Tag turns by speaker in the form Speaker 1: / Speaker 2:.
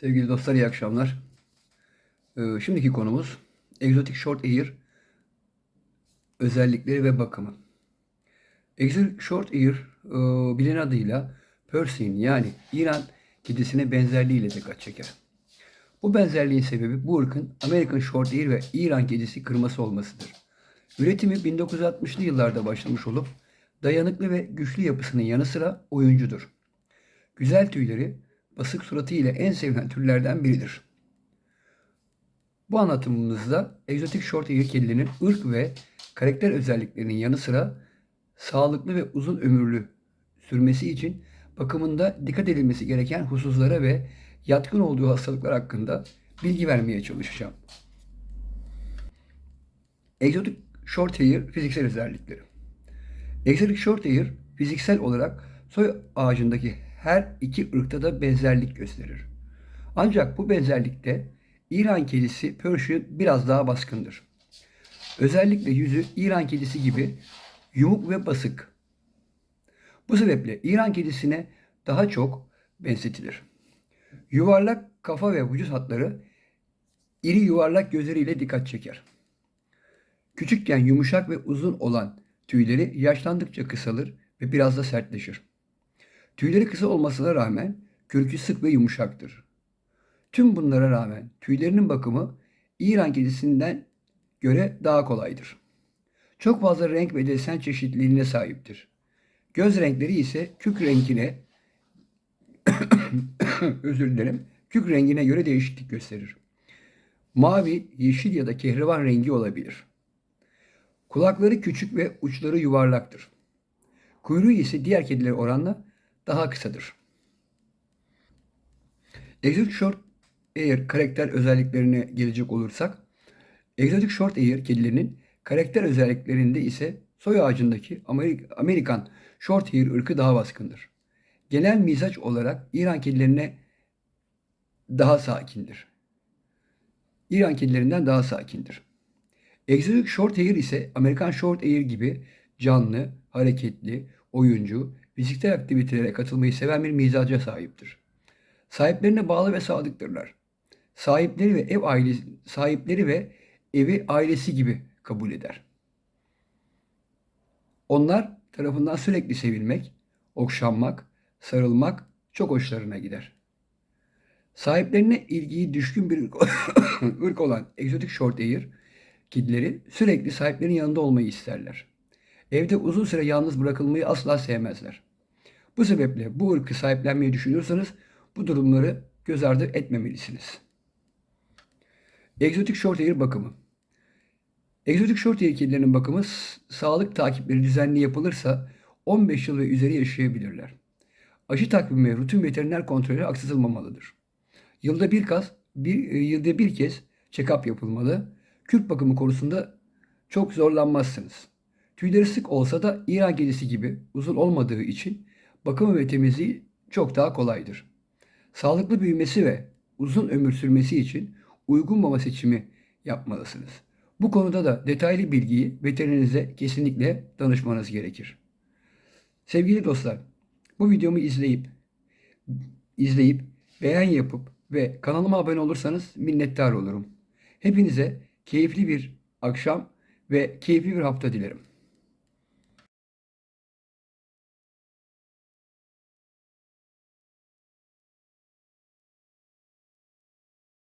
Speaker 1: Sevgili dostlar iyi akşamlar. Ee, şimdiki konumuz Exotic Short Hair özellikleri ve bakımı. Exotic Short Hair e, bilinen adıyla Persian yani İran kedisine benzerliğiyle dikkat çeker. Bu benzerliğin sebebi bu ırkın American Short Hair ve İran kedisi kırması olmasıdır. Üretimi 1960'lı yıllarda başlamış olup dayanıklı ve güçlü yapısının yanı sıra oyuncudur. Güzel tüyleri basık suratı ile en sevilen türlerden biridir. Bu anlatımımızda egzotik short hair kedilerinin ırk ve karakter özelliklerinin yanı sıra sağlıklı ve uzun ömürlü sürmesi için bakımında dikkat edilmesi gereken hususlara ve yatkın olduğu hastalıklar hakkında bilgi vermeye çalışacağım. Egzotik short hair fiziksel özellikleri. Egzotik short hair fiziksel olarak soy ağacındaki her iki ırkta da benzerlik gösterir. Ancak bu benzerlikte İran kedisi Persian biraz daha baskındır. Özellikle yüzü İran kedisi gibi yumuk ve basık. Bu sebeple İran kedisine daha çok benzetilir. Yuvarlak kafa ve vücut hatları iri yuvarlak gözleriyle dikkat çeker. Küçükken yumuşak ve uzun olan tüyleri yaşlandıkça kısalır ve biraz da sertleşir. Tüyleri kısa olmasına rağmen kürkü sık ve yumuşaktır. Tüm bunlara rağmen tüylerinin bakımı İran kedisinden göre daha kolaydır. Çok fazla renk ve desen çeşitliliğine sahiptir. Göz renkleri ise kük rengine özür dilerim. Kük rengine göre değişiklik gösterir. Mavi, yeşil ya da kehriban rengi olabilir. Kulakları küçük ve uçları yuvarlaktır. Kuyruğu ise diğer kedilere oranla daha kısadır. Exotic Short Hair karakter özelliklerine gelecek olursak, Exotic Short Hair kedilerinin karakter özelliklerinde ise soy ağacındaki Amerikan Short Hair ırkı daha baskındır. Genel mizaç olarak İran kedilerine daha sakindir. İran kedilerinden daha sakindir. Exotic Short Hair ise Amerikan Short Hair gibi canlı, hareketli, oyuncu, fiziksel aktivitelere katılmayı seven bir mizaca sahiptir. Sahiplerine bağlı ve sadıktırlar. Sahipleri ve ev ailesi, sahipleri ve evi ailesi gibi kabul eder. Onlar tarafından sürekli sevilmek, okşanmak, sarılmak çok hoşlarına gider. Sahiplerine ilgiyi düşkün bir ırk olan egzotik short hair kedileri sürekli sahiplerinin yanında olmayı isterler. Evde uzun süre yalnız bırakılmayı asla sevmezler. Bu sebeple bu ırkı sahiplenmeyi düşünüyorsanız bu durumları göz ardı etmemelisiniz. Egzotik short hair bakımı. Egzotik short hair kedilerinin bakımı sağlık takipleri düzenli yapılırsa 15 yıl ve üzeri yaşayabilirler. Aşı takvimi rutin veteriner kontrolü aksatılmamalıdır. Yılda bir kez, bir, e, yılda bir kez check-up yapılmalı. Kürk bakımı konusunda çok zorlanmazsınız. Tüyleri sık olsa da İran kedisi gibi uzun olmadığı için bakımı ve temizliği çok daha kolaydır. Sağlıklı büyümesi ve uzun ömür sürmesi için uygun mama seçimi yapmalısınız. Bu konuda da detaylı bilgiyi veterinize kesinlikle danışmanız gerekir. Sevgili dostlar, bu videomu izleyip izleyip beğen yapıp ve kanalıma abone olursanız minnettar olurum. Hepinize keyifli bir akşam ve keyifli bir hafta dilerim.